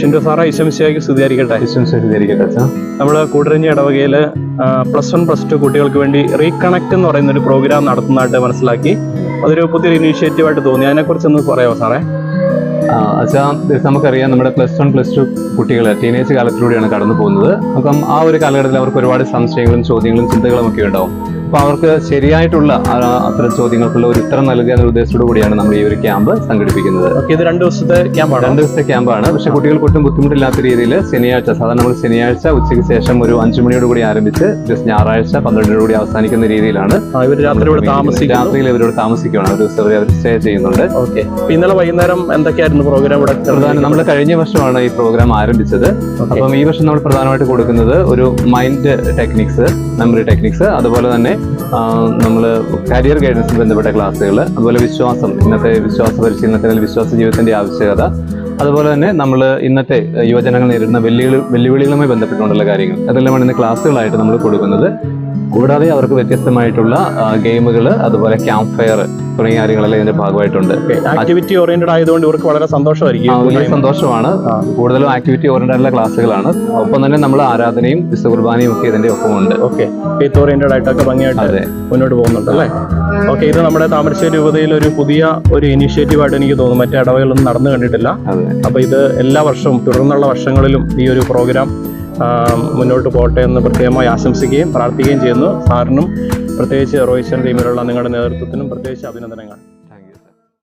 Shindu Sara സ്തുതിയായിരിക്കട്ടെ സ്ഥിരീകരിക്കട്ടെ sir നമ്മൾ കൂടരഞ്ഞി ഇടവകയിൽ പ്ലസ് വൺ പ്ലസ് ടു കുട്ടികൾക്ക് വേണ്ടി റീകണക്ട് എന്ന് പറയുന്ന ഒരു പ്രോഗ്രാം നടത്തുന്നതായിട്ട് മനസ്സിലാക്കി. അതൊരു പുതിയൊരു ഇനീഷ്യേറ്റീവായിട്ട് തോന്നി. അതിനെക്കുറിച്ച് ഒന്ന് പറയാമോ സാറേ? അച്ഛാ നമുക്കറിയാം നമ്മുടെ പ്ലസ് വൺ പ്ലസ് ടു കുട്ടികൾ ടീനേജ് കാലത്തിലൂടെയാണ് കടന്നു പോകുന്നത് അപ്പം ആ ഒരു കാലഘട്ടത്തിൽ അവർക്ക് ഒരുപാട് സംശയങ്ങളും ചോദ്യങ്ങളും ചിന്തകളും ഒക്കെ ഉണ്ടാവും. അപ്പോൾ അവർക്ക് ശരിയായിട്ടുള്ള അത്തരം ചോദ്യങ്ങൾക്കുള്ള ഒരു ഉത്തരം നൽകുക എന്ന ഉദ്ദേശത്തോടു കൂടിയാണ് നമ്മൾ ഈ ഒരു ക്യാമ്പ് സംഘടിപ്പിക്കുന്നത്. ഓക്കെ ഇത് രണ്ട് ദിവസത്തെ ക്യാമ്പാണ്? രണ്ട് ദിവസത്തെ ക്യാമ്പാണ്. പക്ഷേ കുട്ടികൾക്ക് ഒട്ടും ബുദ്ധിമുട്ടില്ലാത്ത രീതിയിൽ ശനിയാഴ്ച സാധാരണ നമ്മൾ ശനിയാഴ്ച ഉച്ചയ്ക്ക് ശേഷം ഒരു അഞ്ചു മണിയോട് കൂടി ആരംഭിച്ച് ജസ്റ്റ് ഞായറാഴ്ച പന്ത്രണ്ടിനോട് കൂടി അവസാനിക്കുന്ന രീതിയിലാണ് രാത്രിയിൽ ഇവരോട് താമസിക്കുകയാണ് ഒരു ദിവസം അവർ സ്റ്റേ ചെയ്യുന്നുണ്ട്. ഓക്കെ. ഇന്നലെ വൈകുന്നേരം എന്തൊക്കെയായിരുന്നു പ്രോഗ്രാം ഇവിടെ പ്രധാന നമ്മൾ കഴിഞ്ഞ വർഷമാണ് ഈ പ്രോഗ്രാം ആരംഭിച്ചത്. അപ്പം ഈ വർഷം നമ്മൾ പ്രധാനമായിട്ട് കൊടുക്കുന്നത് ഒരു മൈൻഡ് ടെക്നിക്സ് മെമ്മറി ടെക്നിക്സ് അതുപോലെ തന്നെ നമ്മൾ കരിയർ ഗൈഡൻസിന് ബന്ധപ്പെട്ട ക്ലാസ്സുകൾ അതുപോലെ വിശ്വാസം ഇന്നത്തെ വിശ്വാസ പരിശീലനത്തിന് അല്ലെങ്കിൽ വിശ്വാസ ജീവിതത്തിന്റെ ആവശ്യകത അതുപോലെ തന്നെ നമ്മൾ ഇന്നത്തെ യുവജനങ്ങൾ നേരിടുന്ന വെല്ലുവിളി വെല്ലുവിളികളുമായി ബന്ധപ്പെട്ടുകൊണ്ടുള്ള കാര്യങ്ങൾ. അതെല്ലാമാണ് ഇന്ന് ക്ലാസ്സുകളായിട്ട് നമ്മൾ കൊടുക്കുന്നത്. കൂടാതെ അവർക്ക് വ്യത്യസ്തമായിട്ടുള്ള ഗെയിമുകൾ അതുപോലെ ക്യാമ്പ് ഫയർ തുടങ്ങിയ കാര്യങ്ങളെല്ലാം ഇതിന്റെ ഭാഗമായിട്ടുണ്ട്. ആക്ടിവിറ്റി ഓറിയന്റഡ് ആയതുകൊണ്ട് ഇവർക്ക് വളരെ സന്തോഷമായിരിക്കും. വലിയ സന്തോഷമാണ്. കൂടുതലും ആക്ടിവിറ്റി ഓറിയന്റഡ് ക്ലാസ്സുകളാണ്. ഒപ്പം തന്നെ നമ്മൾ ആരാധനയും വിശുദ്ധ കുർബാനയും ഒക്കെ ഇതിന്റെ ഒപ്പമുണ്ട്. ഓക്കെ ഫെയ്ത്ത് ഓറിയന്റഡ് ആയിട്ടൊക്കെ ഭംഗിയായിട്ട് മുന്നോട്ട് പോകുന്നുണ്ട് അല്ലേ? ഓക്കെ ഇത് നമ്മുടെ താമരശ്ശേരി രൂപതയിൽ ഒരു പുതിയ ഒരു ഇനിഷ്യേറ്റീവ് ആയിട്ട് എനിക്ക് തോന്നുന്നു. മറ്റേ ഇടവകളൊന്നും നടന്നു കണ്ടിട്ടില്ല. അപ്പൊ ഇത് എല്ലാ വർഷവും തുടർന്നുള്ള വർഷങ്ങളിലും ഈ ഒരു പ്രോഗ്രാം മുന്നോട്ട് പോകട്ടെ എന്ന് പ്രത്യേകമായി ആശംസിക്കുകയും പ്രാർത്ഥിക്കുകയും ചെയ്യുന്നു. സാറിനും പ്രത്യേകിച്ച് റോഹിത് ശർമ്മ ടീമിലുള്ള നിങ്ങളുടെ നേതൃത്വത്തിനും പ്രത്യേകിച്ച് അഭിനന്ദനങ്ങൾ.